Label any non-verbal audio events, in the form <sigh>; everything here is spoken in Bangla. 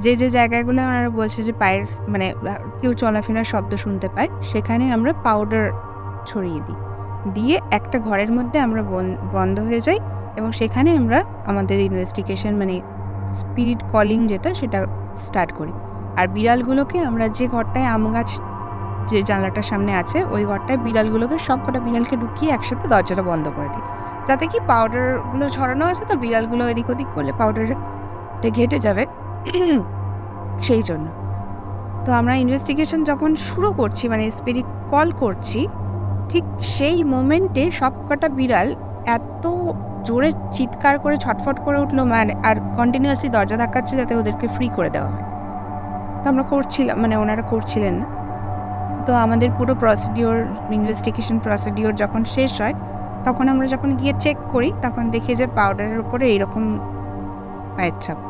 যে যে জায়গাগুলো ওনারা বলছে যে পায়ের মানে কেউ চলাফেরার শব্দ শুনতে পায়, সেখানে আমরা পাউডার ছড়িয়ে দিই। দিয়ে একটা ঘরের মধ্যে আমরা বন- বন্ধ হয়ে যাই এবং সেখানে আমরা আমাদের ইনভেস্টিগেশন মানে স্পিরিট কলিং যেটা, সেটা স্টার্ট করি। আর বিড়ালগুলোকে আমরা যে ঘরটায় আম গাছ, যে জানলাটার সামনে আছে, ওই ঘরটায় বিড়ালগুলোকে সব কটা বিড়ালকে ঢুকিয়ে একসাথে দরজাটা বন্ধ করে দিই। যাতে কি পাউডারগুলো ছড়ানো আছে, তো বিড়ালগুলো এদিক ওদিক করলে পাউডারটা ঘেটে যাবে। <clears throat> সেই জন্য। তো আমরা ইনভেস্টিগেশন যখন শুরু করছি মানে স্পিরিট কল করছি, ঠিক সেই মোমেন্টে সব কটা বিড়াল এত জোরে চিৎকার করে, ছটফট করে উঠল মানে আর কন্টিনিউয়াসলি দরজা ধাক্কাচ্ছে যাতে ওদেরকে ফ্রি করে দেওয়া হয়। তো আমরা করছিলাম মানে ওনারা করছিলেন না। তো আমাদের পুরো প্রসিডিওর ইনভেস্টিগেশন প্রসিডিওর যখন শেষ হয়, তখন আমরা যখন গিয়ে চেক করি, তখন দেখি যে পাউডারের উপরে এইরকম পায়ের ছাপ।